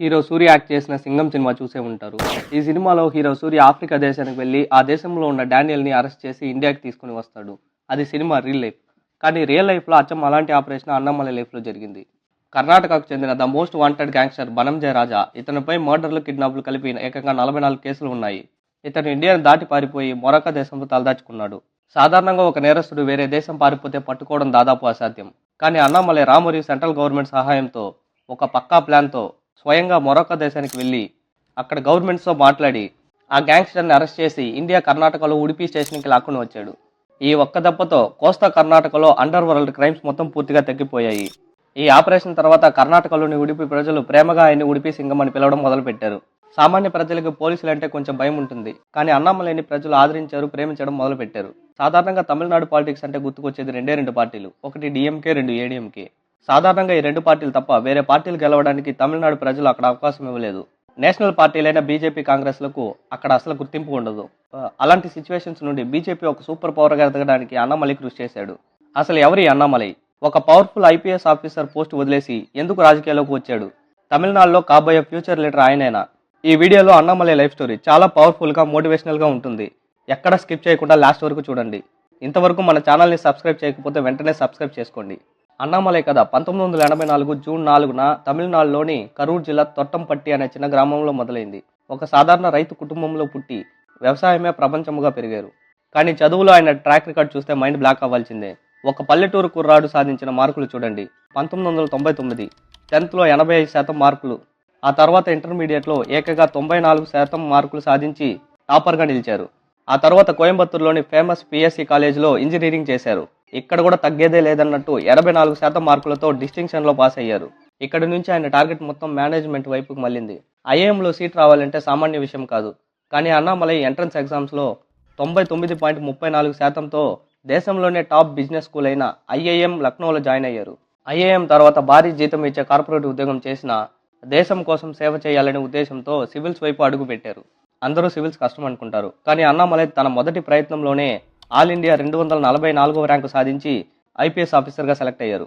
Hero సూర్య act చేసిన Singam cinema చూసే ఉంటారు. ఈ సినిమాలో హీరో సూర్య ఆఫ్రికా దేశానికి వెళ్ళి ఆ దేశంలో ఉన్న డానియల్ని అరెస్ట్ చేసి ఇండియాకి తీసుకుని వస్తాడు. అది సినిమా రియల్ లైఫ్. కానీ రియల్ లైఫ్లో అచ్చం అలాంటి ఆపరేషన్ అన్నమల లైఫ్లో జరిగింది. కర్ణాటకకు చెందిన the most wanted gangster Bannanje Raja ఇతనిపై మర్డర్లు కిడ్నాప్లు కలిపి ఏకంగా నలభై నాలుగు కేసులు ఉన్నాయి. ఇతను ఇండియాను దాటి పారిపోయి మొరక్క దేశంలో తలదాచుకున్నాడు. సాధారణంగా ఒక నేరస్తుడు వేరే దేశం పారిపోతే పట్టుకోవడం దాదాపు అసాధ్యం. కానీ అన్నామలై రామూరి సెంట్రల్ గవర్నమెంట్ సహాయంతో ఒక పక్కా ప్లాన్తో స్వయంగా మరొక దేశానికి వెళ్ళి అక్కడ గవర్నమెంట్స్తో మాట్లాడి ఆ గ్యాంగ్స్టర్ని అరెస్ట్ చేసి ఇండియా కర్ణాటకలో ఉడిపి స్టేషన్కి లాక్కుని వచ్చాడు. ఈ ఒక్క దెబ్బతో కోస్తా కర్ణాటకలో అండర్ వరల్డ్ క్రైమ్స్ మొత్తం పూర్తిగా తగ్గిపోయాయి. ఈ ఆపరేషన్ తర్వాత కర్ణాటకలోని ఉడిపి ప్రజలు ప్రేమగా ఆయన్ని ఉడిపి సింగం అని పిలవడం మొదలుపెట్టారు. సామాన్య ప్రజలకు పోలీసులు అంటే కొంచెం భయం ఉంటుంది. కానీ అన్నామలేని ప్రజలు ఆదరించారు ప్రేమించడం మొదలుపెట్టారు. సాధారణంగా తమిళనాడు పాలిటిక్స్ అంటే గుర్తుకొచ్చేది రెండే రెండు పార్టీలు. ఒకటి డిఎంకే రెండు ఏడీఎంకే సాధారణంగా ఈ రెండు పార్టీలు తప్ప వేరే పార్టీలు గెలవడానికి తమిళనాడు ప్రజలు అక్కడ అవకాశం ఇవ్వలేదు. నేషనల్ పార్టీలైన బీజేపీ కాంగ్రెస్లకు అక్కడ అసలు గుర్తింపు ఉండదు. అలాంటి సిచ్యువేషన్స్ నుండి బీజేపీ ఒక సూపర్ పవర్గా ఎదగడానికి అన్నామలై కృషి చేశాడు. అసలు ఎవరి అన్నామలై? ఒక పవర్ఫుల్ ఐపీఎస్ ఆఫీసర్ పోస్ట్ వదిలేసి ఎందుకు రాజకీయాల్లోకి వచ్చాడు? తమిళనాడులో కాబోయే ఫ్యూచర్ లీడర్ ఆయనైనా? ఈ వీడియోలో అన్నామలై లైఫ్ స్టోరీ చాలా పవర్ఫుల్గా మోటివేషనల్గా ఉంటుంది. ఎక్కడ స్కిప్ చేయకుండా లాస్ట్ వరకు చూడండి. ఇంతవరకు మన ఛానల్ని సబ్స్క్రైబ్ చేయకపోతే వెంటనే సబ్స్క్రైబ్ చేసుకోండి. అన్నామలై కథ. పంతొమ్మిది వందల ఎనభై నాలుగు జూన్ నాలుగున తమిళనాడులోని కరూర్ జిల్లా తొట్టంపట్టి అనే చిన్న గ్రామంలో మొదలైంది. ఒక సాధారణ రైతు కుటుంబంలో పుట్టి వ్యవసాయమే ప్రపంచముగా పెరిగారు. కానీ చదువులో ఆయన ట్రాక్ రికార్డ్ చూస్తే మైండ్ బ్లాక్ అవ్వాల్సిందే. ఒక పల్లెటూరు కుర్రాడు సాధించిన మార్కులు చూడండి. పంతొమ్మిది వందల తొంభై తొమ్మిది టెన్త్లో ఎనభై ఐదు శాతం మార్కులు. ఆ తర్వాత ఇంటర్మీడియట్లో ఏకగా తొంభై నాలుగు శాతం మార్కులు సాధించి టాపర్గా నిలిచారు. ఆ తర్వాత కోయంబత్తూరులోని ఫేమస్ పిఎస్సి కాలేజీలో ఇంజనీరింగ్ చేశారు. ఇక్కడ కూడా తగ్గేదే లేదన్నట్టు ఎనభై నాలుగు శాతం మార్కులతో డిస్టింక్షన్లో పాస్ అయ్యారు. ఇక్కడ నుంచి ఆయన టార్గెట్ మొత్తం మేనేజ్మెంట్ వైపుకు మళ్ళింది. ఐఏఎంలో సీట్ రావాలంటే సామాన్య విషయం కాదు. కానీ అన్నామలై ఎంట్రన్స్ ఎగ్జామ్స్లో తొంభై తొమ్మిది పాయింట్ ముప్పై నాలుగు శాతంతో దేశంలోనే టాప్ బిజినెస్ స్కూల్ అయిన ఐఐఎం లక్నోలో జాయిన్ అయ్యారు. ఐఐఎం తర్వాత భారీ జీతం ఇచ్చే కార్పొరేట్ ఉద్యోగం చేసిన దేశం కోసం సేవ చేయాలనే ఉద్దేశంతో సివిల్స్ వైపు అడుగు పెట్టారు అందరూ సివిల్స్ కష్టం అనుకుంటారు. కానీ అన్నామలై తన మొదటి ప్రయత్నంలోనే ఆల్ ఇండియా రెండు వందల నలభై నాలుగవ ర్యాంకు సాధించి ఐపీఎస్ ఆఫీసర్గా సెలెక్ట్ అయ్యారు.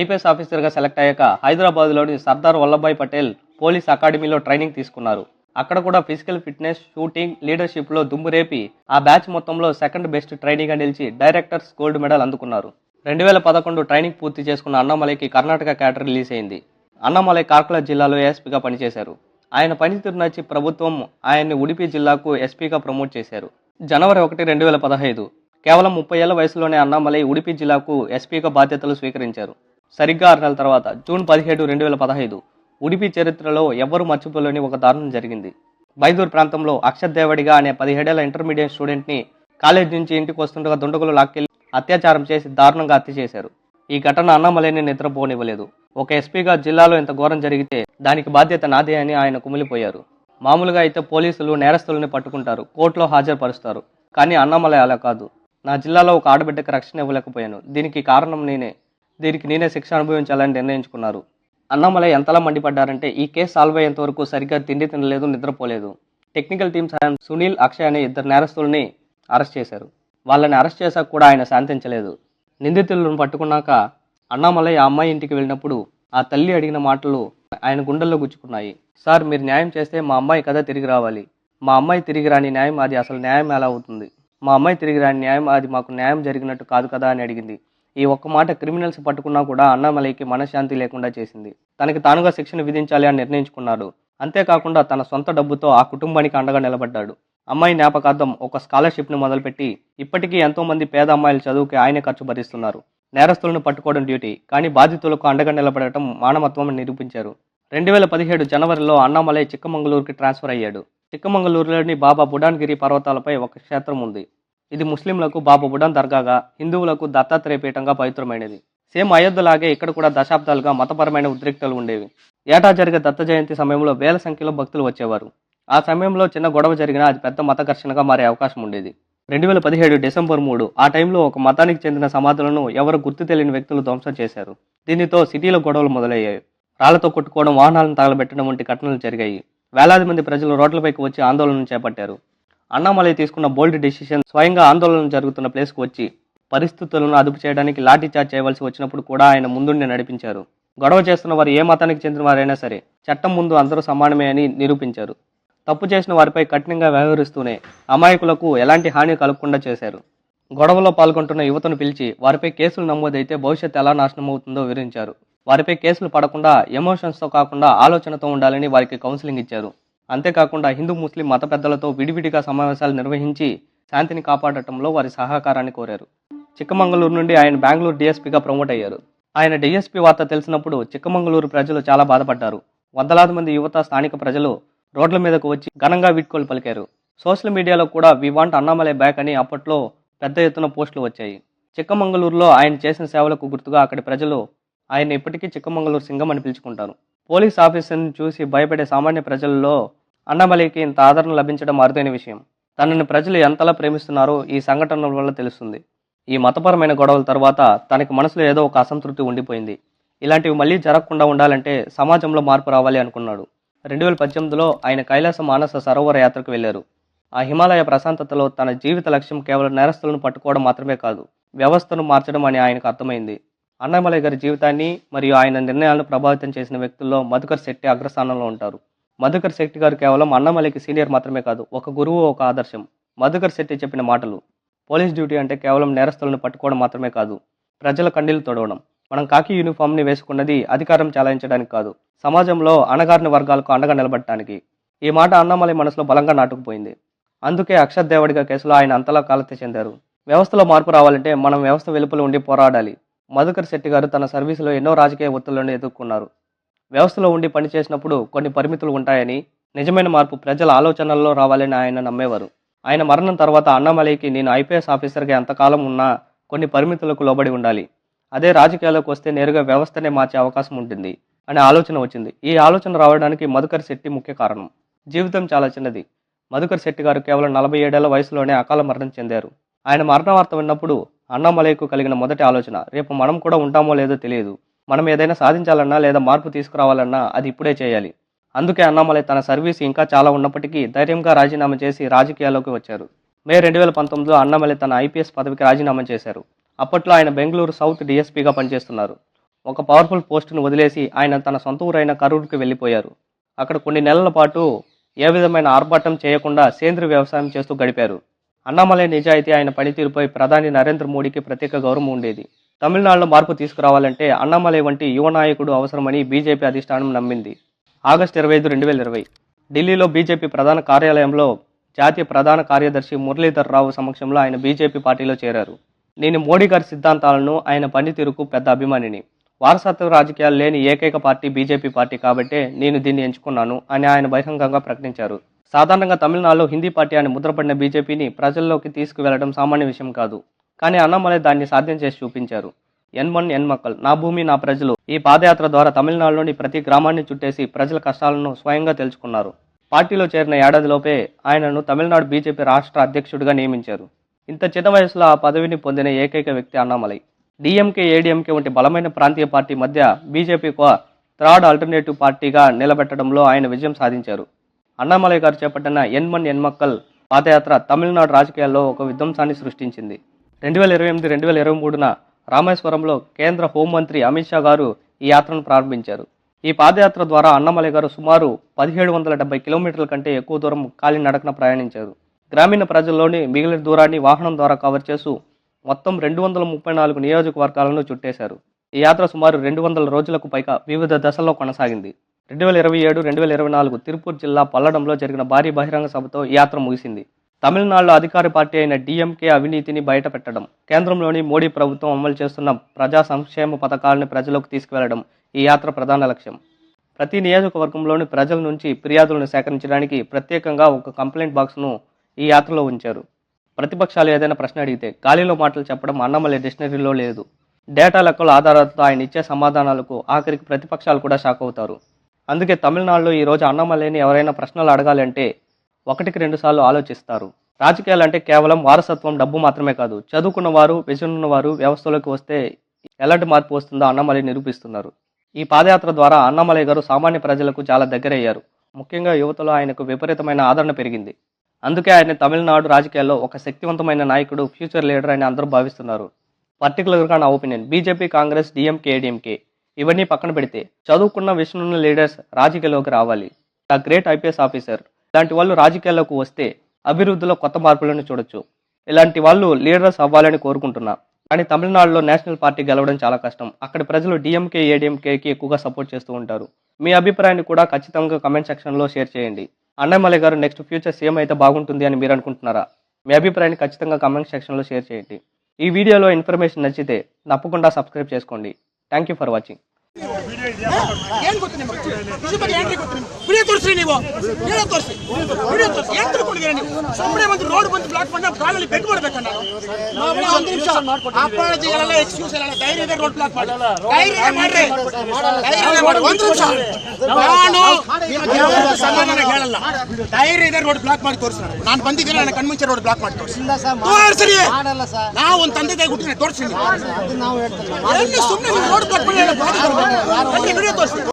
ఐపీఎస్ ఆఫీసర్గా సెలెక్ట్ అయ్యాక హైదరాబాద్లోని సర్దార్ వల్లభాయ్ పటేల్ పోలీస్ అకాడమీలో ట్రైనింగ్ తీసుకున్నారు. అక్కడ కూడా ఫిజికల్ ఫిట్నెస్ షూటింగ్ లీడర్షిప్లో దుమ్మురేపి ఆ బ్యాచ్ మొత్తంలో సెకండ్ బెస్ట్ ట్రైనీగా నిలిచి డైరెక్టర్స్ గోల్డ్ మెడల్ అందుకున్నారు. రెండు వేల పదకొండు ట్రైనింగ్ పూర్తి చేసుకున్న అన్నామలైకి కర్ణాటక క్యాటర్ రిలీజ్ అయింది. అన్నామలై కార్కుల జిల్లాలో ఎస్పీగా పనిచేశారు. ఆయన పనితీరు నచ్చి ప్రభుత్వం ఆయన్ని ఉడిపి జిల్లాకు ఎస్పీగా ప్రమోట్ చేశారు. జనవరి ఒకటి రెండు వేల పదహైదు. కేవలం ముప్పై ఏళ్ళ వయసులోనే అన్నామలై ఉడిపి జిల్లాకు ఎస్పీగా బాధ్యతలు స్వీకరించారు. సరిగ్గా ఆరు నెలల తర్వాత జూన్ పదిహేడు రెండు వేల పదహైదు ఉడిపి చరిత్రలో ఎవ్వరూ మర్చిపోలేని ఒక దారుణం జరిగింది. బైదూర్ ప్రాంతంలో అక్షర్ దేవడిగా అనే పదిహేడేళ్ళ ఇంటర్మీడియట్ స్టూడెంట్ని కాలేజ్ నుంచి ఇంటికి వస్తుండగా దుండగులు లాక్కెళ్ళి అత్యాచారం చేసి దారుణంగా హత్య చేశారు. ఈ ఘటన అన్నామలైని నిద్రపోనివ్వలేదు. ఒక ఎస్పీగా జిల్లాలో ఇంత ఘోరం జరిగితే దానికి బాధ్యత నాదే అని ఆయన కుమిలిపోయారు. మామూలుగా అయితే పోలీసులు నేరస్తులని పట్టుకుంటారు కోర్టులో హాజరుపరుస్తారు. కానీ అన్నామలై అలా కాదు. నా జిల్లాలో ఒక ఆడబిడ్డకి రక్షణ ఇవ్వలేకపోయాను. దీనికి కారణం నేనే. దీనికి నేనే శిక్ష అనుభవించాలని నిర్ణయించుకున్నారు. అన్నామలై ఎంతలా మండిపడ్డారంటే ఈ కేసు సాల్వ్ అయ్యేంత వరకు సరిగ్గా తిండి తినలేదు నిద్రపోలేదు. టెక్నికల్ టీమ్ సాయం సునీల్ అక్షయ్ అనే ఇద్దరు నేరస్తుల్ని అరెస్ట్ చేశారు. వాళ్ళని అరెస్ట్ చేశాక కూడా ఆయన శాంతించలేదు. నిందితులను పట్టుకున్నాక అన్నామలై ఆ అమ్మాయి ఇంటికి వెళ్ళినప్పుడు ఆ తల్లి అడిగిన మాటలు ఆయన గుండెల్లో గుచ్చుకున్నాయి. సార్ మీరు న్యాయం చేస్తే మా అమ్మాయి కథ తిరిగి రావాలి. మా అమ్మాయి తిరిగి రాని న్యాయం అది అసలు న్యాయం ఎలా అవుతుంది? మా అమ్మాయి తిరిగి రాని న్యాయం అది మాకు న్యాయం జరిగినట్టు కాదు కదా అని అడిగింది. ఈ ఒక్క మాట క్రిమినల్స్ పట్టుకున్నా కూడా అన్నామలైకి మనశ్శాంతి లేకుండా చేసింది. తనకి తానుగా శిక్షణ విధించాలి అని నిర్ణయించుకున్నాడు అంతేకాకుండా తన సొంత డబ్బుతో ఆ కుటుంబానికి అండగా నిలబడ్డాడు. అమ్మాయి జ్ఞాపకార్థం ఒక స్కాలర్షిప్ను మొదలుపెట్టి ఇప్పటికీ ఎంతోమంది పేద అమ్మాయిల చదువుకి ఆయనే ఖర్చు భరిస్తున్నారు. నేరస్తులను పట్టుకోవడం డ్యూటీ. కానీ బాధితులకు అండగా నిలబడటం మానవత్వం నిరూపించారు. రెండు వేల పదిహేడు జనవరిలో అన్నామలై చిక్కమంగళూరుకి ట్రాన్స్ఫర్ అయ్యాడు. చిక్కమంగళూరులోని బాబా బుడాన్గిరి పర్వతాలపై ఒక క్షేత్రం ఉంది. ఇది ముస్లింలకు బాబా బుడాన్ దర్గాగా హిందువులకు దత్తాత్రేయ పీఠంగా పవిత్రమైనది. సేమ్ అయోధ్యలాగే ఇక్కడ కూడా దశాబ్దాలుగా మతపరమైన ఉద్రిక్తలు ఉండేవి. ఏటా జరిగే దత్త జయంతి సమయంలో వేల సంఖ్యలో భక్తులు వచ్చేవారు. ఆ సమయంలో చిన్న గొడవ జరిగినా అది పెద్ద మత ఘర్షణగా మారే అవకాశం ఉండేది. రెండు వేల పదిహేడు డిసెంబర్ మూడు ఆ టైంలో ఒక మతానికి చెందిన సమాధులను ఎవరు గుర్తు తెలియని వ్యక్తులు ధ్వంసం చేశారు. దీనితో సిటీలో గొడవలు మొదలయ్యాయి. రాళ్ళతో కొట్టుకోవడం వాహనాలను తగలబెట్టడం వంటి ఘటనలు జరిగాయి. వేలాది మంది ప్రజలు రోడ్లపైకి వచ్చి ఆందోళన చేపట్టారు. అన్నామలై తీసుకున్న బోల్డ్ డెసిషన్ స్వయంగా ఆందోళన జరుగుతున్న ప్లేస్కు వచ్చి పరిస్థితులను అదుపు చేయడానికి లాఠీ చార్జ్ చేయవలసి వచ్చినప్పుడు కూడా ఆయన ముందుండి నడిపించారు. గొడవ చేస్తున్న వారు ఏ మతానికి చెందిన వారైనా సరే చట్టం ముందు అందరూ సమానమే అని నిరూపించారు. తప్పు చేసిన వారిపై కఠినంగా వ్యవహరిస్తూనే అమాయకులకు ఎలాంటి హాని కలగకుండా చేశారు. గొడవలో పాల్గొంటున్న యువతను పిలిచి వారిపై కేసులు నమోదైతే భవిష్యత్తు ఎలా నాశనం అవుతుందో వివరించారు. వారిపై కేసులు పడకుండా ఎమోషన్స్తో కాకుండా ఆలోచనతో ఉండాలని వారికి కౌన్సిలింగ్ ఇచ్చారు. అంతేకాకుండా హిందూ ముస్లిం మత పెద్దలతో విడివిడిగా సమావేశాలు నిర్వహించి శాంతిని కాపాడటంలో వారి సహకారాన్ని కోరారు. చిక్కమంగళూరు నుండి ఆయన బెంగళూరు డీఎస్పీగా ప్రమోట్ అయ్యారు. ఆయన డీఎస్పీ వార్త తెలిసినప్పుడు చిక్కమంగళూరు ప్రజలు చాలా బాధపడ్డారు. వందలాది మంది యువత స్థానిక ప్రజలు రోడ్ల మీదకు వచ్చి ఘనంగా వీడ్కోలు పలికారు. సోషల్ మీడియాలో కూడా వి వాంట్ అన్నామలై బ్యాక్ అని అప్పట్లో పెద్ద ఎత్తున పోస్టులు వచ్చాయి. చిక్కమంగళూరులో ఆయన చేసిన సేవలకు గుర్తుగా అక్కడి ప్రజలు ఆయన ఇప్పటికీ చిక్కమంగళూరు సింగం అని పిలుచుకుంటారు. పోలీస్ ఆఫీసర్ని చూసి భయపడే సామాన్య ప్రజల్లో అన్నామలైకి ఇంత ఆదరణ లభించడం అరుదైన విషయం. తనని ప్రజలు ఎంతలా ప్రేమిస్తున్నారో ఈ సంఘటనల వల్ల తెలుస్తుంది. ఈ మతపరమైన గొడవల తర్వాత తనకి మనసులో ఏదో ఒక అసంతృప్తి ఉండిపోయింది. ఇలాంటివి మళ్ళీ జరగకుండా ఉండాలంటే సమాజంలో మార్పు రావాలి అనుకున్నాడు. రెండు వేల పద్దెనిమిదిలో ఆయన కైలాస మానస సరోవర యాత్రకు వెళ్ళారు ఆ హిమాలయ ప్రశాంతతలో తన జీవిత లక్ష్యం కేవలం నేరస్తులను పట్టుకోవడం మాత్రమే కాదు వ్యవస్థను మార్చడం అని ఆయనకు అర్థమైంది. అన్నమలై గారి జీవితాన్ని మరియు ఆయన నిర్ణయాలను ప్రభావితం చేసిన వ్యక్తుల్లో మధుకర్ శెట్టి అగ్రస్థానంలో ఉంటారు. మధుకర్ శెట్టి గారు కేవలం అన్నమలైకి సీనియర్ మాత్రమే కాదు ఒక గురువు ఒక ఆదర్శం. మధుకర్ శెట్టి చెప్పిన మాటలు పోలీస్ డ్యూటీ అంటే కేవలం నేరస్తులను పట్టుకోవడం మాత్రమే కాదు ప్రజల కండీలు తొడవడం. మనం కాకి యూనిఫామ్ని వేసుకున్నది అధికారం చెలాయించడానికి కాదు సమాజంలో అణగారిన వర్గాలకు అండగా నిలబడటానికి. ఈ మాట అన్నమలై మనసులో బలంగా నాటుకుపోయింది. అందుకే అక్షర్ దేవుడిగా కేసులో ఆయన అంతలా కాలత చెందారు. వ్యవస్థలో మార్పు రావాలంటే మనం వ్యవస్థ వెలుపల ఉండి పోరాడాలి. మధుకర్ శెట్టి గారు తన సర్వీసులో ఎన్నో రాజకీయ ఒత్తిళ్ళను ఎదుర్కొన్నారు. వ్యవస్థలో ఉండి పనిచేసినప్పుడు కొన్ని పరిమితులు ఉంటాయని నిజమైన మార్పు ప్రజల ఆలోచనల్లో రావాలని ఆయన నమ్మేవారు. ఆయన మరణం తర్వాత అన్నమలైకి నేను ఐపీఎస్ ఆఫీసర్గా ఎంతకాలం ఉన్నా కొన్ని పరిమితులకు లోబడి ఉండాలి. అదే రాజకీయాల్లోకి వస్తే నేరుగా వ్యవస్థనే మార్చే అవకాశం ఉంటుంది అనే ఆలోచన వచ్చింది. ఈ ఆలోచన రావడానికి మధుకర్ శెట్టి ముఖ్య కారణం. జీవితం చాలా చిన్నది. మధుకర్ శెట్టి గారు కేవలం నలభై ఏడేళ్ళ వయసులోనే అకాల మరణం చెందారు. ఆయన మరణ వార్త విన్నప్పుడు అన్నామలైకు కలిగిన మొదటి ఆలోచన రేపు మనం కూడా ఉంటామో లేదో తెలియదు. మనం ఏదైనా సాధించాలన్నా లేదా మార్పు తీసుకురావాలన్నా అది ఇప్పుడే చేయాలి. అందుకే అన్నామలై తన సర్వీస్ ఇంకా చాలా ఉన్నప్పటికీ ధైర్యంగా రాజీనామా చేసి రాజకీయాల్లోకి వచ్చారు. మే రెండు వేల పంతొమ్మిదిలో అన్నామలై తన ఐపీఎస్ పదవికి రాజీనామా చేశారు. అప్పట్లో ఆయన బెంగళూరు సౌత్ డీఎస్పీగా పనిచేస్తున్నారు. ఒక పవర్ఫుల్ పోస్టును వదిలేసి ఆయన తన సొంత ఊరైన కరూరుకి వెళ్ళిపోయారు. అక్కడ కొన్ని నెలల పాటు ఏ విధమైన ఆర్భాటం చేయకుండా సేంద్రియ వ్యవసాయం చేస్తూ గడిపారు. అన్నామలై నిజాయితీ ఆయన పనితీరుపై ప్రధాని నరేంద్ర మోడీకి ప్రత్యేక గౌరవం ఉండేది. తమిళనాడులో మార్పు తీసుకురావాలంటే అన్నామలై వంటి యువ నాయకుడు అవసరమని బీజేపీ అధిష్టానం నమ్మింది. ఆగస్టు ఇరవై ఐదు రెండు వేల ఇరవై. ఢిల్లీలో బీజేపీ ప్రధాన కార్యాలయంలో జాతీయ ప్రధాన కార్యదర్శి మురళీధర్ రావు సమక్షంలో ఆయన బీజేపీ పార్టీలో చేరారు. నేను మోడీ గారి సిద్ధాంతాలను ఆయన పనితీరుకు పెద్ద అభిమానిని. వారసత్వ రాజకీయాలు లేని ఏకైక పార్టీ బీజేపీ పార్టీ కాబట్టే నేను దీన్ని ఎంచుకున్నాను అని ఆయన బహిరంగంగా ప్రకటించారు. సాధారణంగా తమిళనాడులో హిందీ పార్టీ అని ముద్రపడిన బీజేపీని ప్రజల్లోకి తీసుకువెళ్ళడం సామాన్య విషయం కాదు. కానీ అన్నమలై దాన్ని సాధ్యం చేసి చూపించారు. ఎన్మన్ ఎన్ మక్కల్ నా భూమి నా ప్రజలు ఈ పాదయాత్ర ద్వారా తమిళనాడులోని ప్రతి గ్రామాన్ని చుట్టేసి ప్రజల కష్టాలను స్వయంగా తెలుసుకున్నారు. పార్టీలో చేరిన ఏడాదిలోపే ఆయనను తమిళనాడు బీజేపీ రాష్ట్ర అధ్యక్షుడిగా నియమించారు. ఇంత చిన్న వయసులో ఆ పదవిని పొందిన ఏకైక వ్యక్తి అన్నామలై. డిఎంకే ఏడీఎంకే వంటి బలమైన ప్రాంతీయ పార్టీ మధ్య బీజేపీకు థర్డ్ ఆల్టర్నేటివ్ పార్టీగా నిలబెట్టడంలో ఆయన విజయం సాధించారు. అన్నామలై గారు చేపట్టిన ఎన్మన్ ఎన్మక్కల్ పాదయాత్ర తమిళనాడు రాజకీయాల్లో ఒక విధ్వంసాన్ని సృష్టించింది. రెండు వేల ఇరవై ఎనిమిది రెండు వేల ఇరవై మూడున రామేశ్వరంలో కేంద్ర హోంమంత్రి అమిత్ షా గారు ఈ యాత్రను ప్రారంభించారు. ఈ పాదయాత్ర ద్వారా అన్నమలై గారు సుమారు పదిహేడు వందల డెబ్బై కిలోమీటర్ల కంటే ఎక్కువ దూరం కాలినడకన ప్రయాణించారు. గ్రామీణ ప్రజల్లోని మిగిలిన దూరాన్ని వాహనం ద్వారా కవర్ చేస్తూ మొత్తం రెండు వందల ముప్పై నాలుగు నియోజకవర్గాలను చుట్టేశారు. ఈ యాత్ర సుమారు రెండు వందల రోజులకు పైగా వివిధ దశల్లో కొనసాగింది. రెండు వేల ఇరవై ఏడు రెండు వేల ఇరవై నాలుగు తిరుపూర్ జిల్లా పల్లడంలో జరిగిన భారీ బహిరంగ సభతో ఈ యాత్ర ముగిసింది. తమిళనాడులో అధికార పార్టీ అయిన డిఎంకే అవినీతిని బయటపెట్టడం కేంద్రంలోని మోడీ ప్రభుత్వం అమలు చేస్తున్న ప్రజా సంక్షేమ పథకాలను ప్రజలకు తీసుకువెళ్ళడం ఈ యాత్ర ప్రధాన లక్ష్యం. ప్రతి నియోజకవర్గంలోని ప్రజల నుంచి ఫిర్యాదులను సేకరించడానికి ప్రత్యేకంగా ఒక కంప్లైంట్ బాక్స్ను ఈ యాత్రలో ఉంచారు. ప్రతిపక్షాలు ఏదైనా ప్రశ్న అడిగితే గాలిలో మాటలు చెప్పడం అన్నమల్లి డిక్షనరీలో లేదు. డేటా లెక్కల ఆధారాలతో ఆయన ఇచ్చే సమాధానాలకు ఆఖరికి ప్రతిపక్షాలు కూడా షాక్ అవుతారు. అందుకే తమిళనాడులో ఈరోజు అన్నమల్లిని ఎవరైనా ప్రశ్నలు అడగాలంటే ఒకటికి రెండు సార్లు ఆలోచిస్తారు. రాజకీయాలు అంటే కేవలం వారసత్వం డబ్బు మాత్రమే కాదు. చదువుకున్న వారు విజన్ ఉన్నవారు వ్యవస్థలోకి వస్తే ఎలాంటి మార్పు వస్తుందో అన్నమలై నిరూపిస్తున్నారు. ఈ పాదయాత్ర ద్వారా అన్నమలై గారు సామాన్య ప్రజలకు చాలా దగ్గరయ్యారు. ముఖ్యంగా యువతలో ఆయనకు విపరీతమైన ఆదరణ పెరిగింది. అందుకే ఆయన తమిళనాడు రాజకీయాల్లో ఒక శక్తివంతమైన నాయకుడు ఫ్యూచర్ లీడర్ అని అందరూ భావిస్తున్నారు. పర్టికులర్గా నా opinion BJP Congress DMK ADMK ఇవన్నీ పక్కన పెడితే చదువుకున్న విషయంలో లీడర్స్ రాజకీయాల్లోకి రావాలి. The great IPS officer. ఇలాంటి వాళ్ళు రాజకీయాల్లోకి వస్తే అభివృద్ధిలో కొత్త మార్పులను చూడొచ్చు. ఇలాంటి వాళ్ళు లీడర్స్ అవ్వాలని కోరుకుంటున్నా. కానీ తమిళనాడులో నేషనల్ పార్టీ గెలవడం చాలా కష్టం. అక్కడ ప్రజలు డిఎంకే ఏడిఎంకేకి ఎక్కువగా సపోర్ట్ చేస్తూ ఉంటారు. మీ అభిప్రాయాన్ని కూడా ఖచ్చితంగా కమెంట్ సెక్షన్లో షేర్ చేయండి. అన్నమలై గారు నెక్స్ట్ ఫ్యూచర్ సీఎం అయితే బాగుంటుంది అని మీరు అనుకుంటున్నారా? మీ అభిప్రాయాన్ని ఖచ్చితంగా కమెంట్ సెక్షన్లో షేర్ చేయండి. ఈ వీడియోలో ఇన్ఫర్మేషన్ నచ్చితే తప్పకుండా సబ్స్క్రైబ్ చేసుకోండి. Thank you for watching. ಏನ್ ಗೊತ್ತು ನಿಮಗೆ? ಇದ್ರ ಬಗ್ಗೆ ಏನ್ರಿ ಗೊತ್ತು ನಿಮ್ಗೆ? ವಿಡಿಯೋ ತೋರಿಸ್ರಿ ನೀವು. ವಿಡಿಯೋ ತೋರಿಸಿ ವಿಡಿಯೋ ತೋರಿಸಿ ಏನ್ ತಿಳ್ಕೊಂಡಿದ್ದೀರಾ ನೀವು? ಸುಮ್ಮನೆ ಒಂದು ರೋಡ್ ಬಂದು ಬ್ಲಾಕ್ ಮಾಡಿ ನಾವು ಕಾಲಲ್ಲಿ ಬೆಟ್ ಮಾಡ್ಬೇಕಾ ನಾವು ನಾವು ಒಂದು ನಿಮಿಷ ಅಪಾಲಜಿಗಳೆಲ್ಲ ಎಕ್ಸ್ಕ್ಯೂಸ್ ಎಲ್ಲ ಧೈರ್ಯ ಇದೆ ರೋಡ್ ಬ್ಲಾಕ್ ಮಾಡಿ. ಧೈರ್ಯ ಮಾಡ್ರಿ. ಧೈರ್ಯ ಮಾಡಿ ಒಂದು ನಿಮಿಷ. ನಾನು ನಿಮಗೆ ಸಮಾಧಾನ ಹೇಳಲ್ಲ. ಧೈರ್ಯ ಇದೆ ರೋಡ್ ಬ್ಲಾಕ್ ಮಾಡಿ ತೋರಿಸಿ ನಾನು ನಾನು ಬಂದಿದ್ದೀನಿ ನನ್ನ ಕಣ್ಮುಂಚೆ ರೋಡ್ ಬ್ಲಾಕ್ ಮಾಡಿ ತೋರಿಸಿ ತೋರಿಸ್ರಿ. ನಾವು ಒಂದು ತಂದೆ ತಾಯಿ ಹುಟ್ಟಿನ ತೋರಿಸಿ ನೀವು. ಸುಮ್ಮನೆ ರೋಡ್ ಬ್ಲಾಕ್ ಮಾಡಿ やってくれとして。